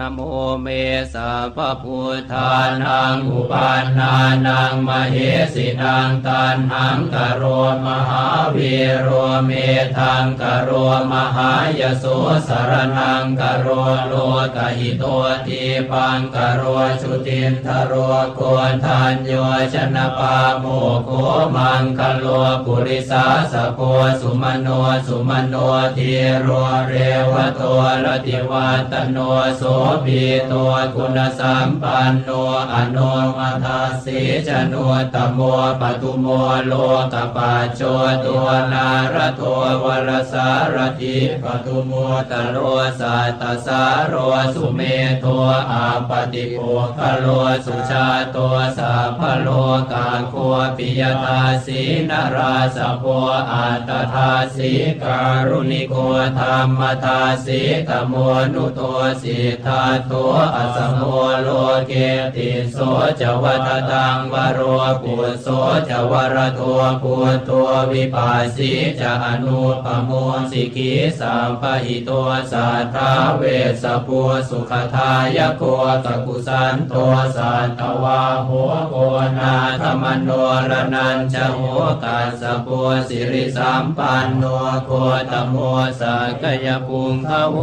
นโมเมสะพะพุทธานังอุปานานังมเหสินังตันหังกโรมหาวีโรเมทังกโรมหายโสสรนังกโรโลกหิโตทีปังกโรชุตินทโรโกนทันโยชนะปาโมโคมังคโลปุริสาสะโพสุมโนสุมโนทีโรเรวโตรติวัตโนโสภีตัวคุณสัมปันโนอนุมัทาสีจนุตโมปตุโมโลกปัจโจตัวนารโทววรสารติปตุโมตโลสัตตสารโสุเมโทอาปติโภคโลสุชาตัวสัพพโลกาโคปิยตาสีนราสโพอัตทาสีการุณิโกธรรมทาสีตโมนุตัวสิทธาตัวอสมโมโลเกติโสจวัตตังวโรปุโสจวรตัวปุตัววิปัสสีจะอนุปโมสิกีสัมปหิตัวสัทธาเวสปัวสุขทายโกตกุสันตัวสัตตวาหัวโกนาธรรมโนรนันจะหัวกัสปัวสิริสัมปันโนโคตโมสักยปุงขโว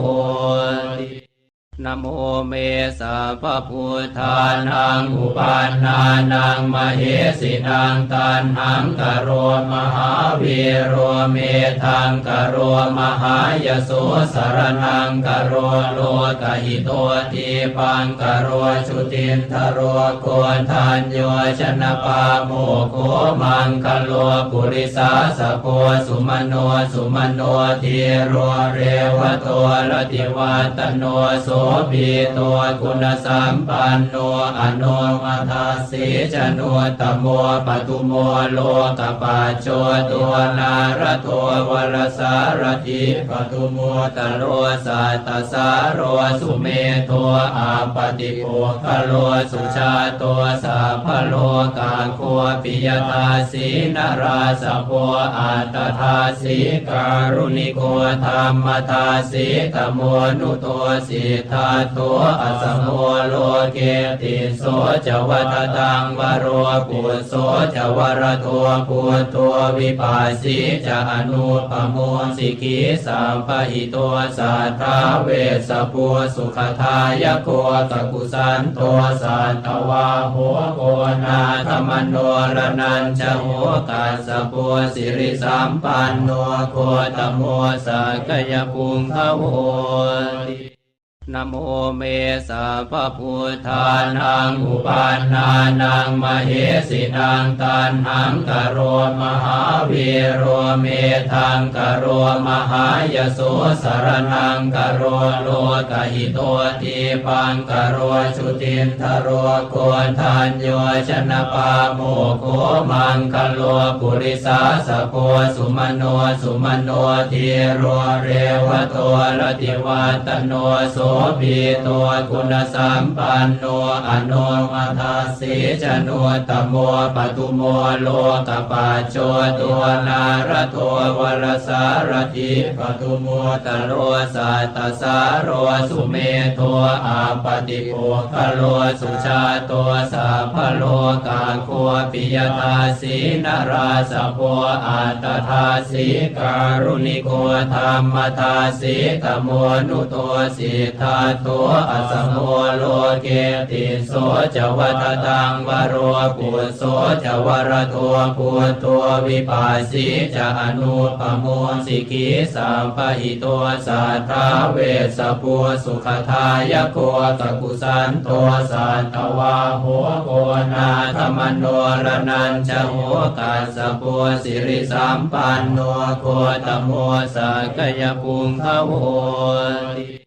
ติ นโมเมสะพพุทธานังอุปานานังมเหสินังตันหังกโรมหาวีโรเมทังกโรมหายโสสรนังกโรโลกหิโตทีปังกโรชุตินทโรโกนทันโยชนะปาโมโคมังคโลปุริสาสะโพสุมโนสุมโนทีโรเรวโตรติวัตโนโสภีตัวคุณสัมปันโนอนุมัทาสีจนุตโมปตุโมโลกปัจโจตัวนารโทวรสารติปตุโมตโรสัตสารโสุเมโทอาปติโภคโลสุชาตัวสัพพโลกาโคปิยตาสีนราสโพอัตทาสีการุณิโกธรรมทาสีตโมนุตัวสิทธาตัวอสมโมโลเกติโสจวัตตังวโรปุโสจวรตัวปุตัววิปัสสีจะอนุปโมสิกีสัมปหิตัวสัทธาเวสปัวสุขทายโกตกุสันตัวสัตตวาหัวโกนาธรรมโนรนันจะหัวกัสปัวสิริสัมปันโนโคตโมสักยปุงขโวติ นะโมเมสะพะพุทธานังอุปานานังมเหสินังตันหังกโรมหาวีโรเมทังกโรมหายโสสรนังกโรโลกหิโตทีปังกโรชุตินทโรโกนทันโยชนะปาโมโคมังคโลปุริสาสะโพสุมโนสุมโนทีโรเรวโตรติวัตโนโสภีตัวคุณสัมปันโนอนุมัทาสีจนุตโมปตุโมโลกปัจโจตัวนารโทวรสารติปตุโมตโรสัตสารโสุเมโทอาปติโภคโลสุชาตัวสัพพโลกาโคปิยตาสีนราสโพอัตทาสีการุณิโกธรรมทาสีตโมนุตัวสิทธาตัวอสมโมโลเกติโสจวัตตังวโรปุโสจวรตัวปุตัววิปัสสีจอนุปโมสิกีสัมปหิตัวสัทธาเวสปัวสุขทายโกตกุสันตัวสัตตวาหัวโกนาธรรมโนรนันจะหัวกัสปัวสิริสัมปันโนโคตโมสักยปุงขโวติ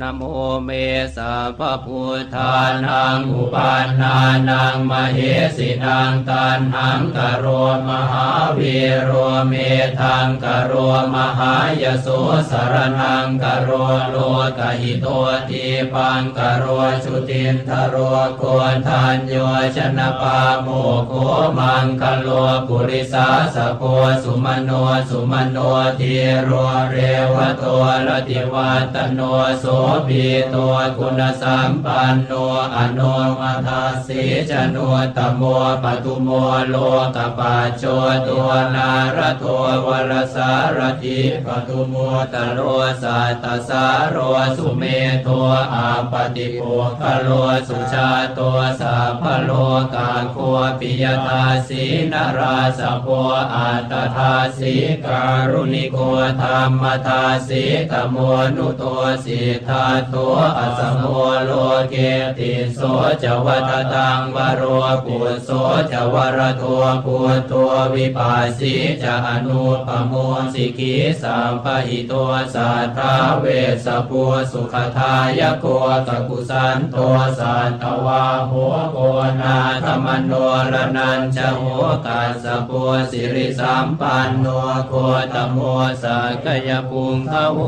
นโมเมสะพะพุทธานังอุปานานังมเหสินังตันหังกโรมหาวีโรเมทังกโรมหายโสสรนังกโรโลกหิโตทีปังกโรชุตินทโรโกทันโยชนะปาโมโคมังคโลปุริสาสะโพสุมโนสุมโนทีโรเรวโตรติวัตโนโสปีตัวคุณสัมปันโนอนุมัทาสีจนุตโมปตุโมโลกปัจโจตัวนารโทววรสารถิปตุโมตโรสัตสารโสุเมโทอาปติโภคโลสุชาตัวสัพพโลกาโคปิยตาสีนาราสโพอัตถาสีการุณิโกธรรมทาสีตโมนุตัวสิทาตัวอสโมโลเกติโสจวัตตังวโรปุโสจวรตัวปุตัววิปัสสีจอนุปโมสิกีสัมปหิตัวสัทธาเวสปัวสุขทายโกตะกุสันตัวสันตวาหัวโกนาธรรมโนรนันจะหัวกัสปัวสิริสัมปันโนโคตโมสักยปุงขโว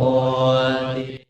ติ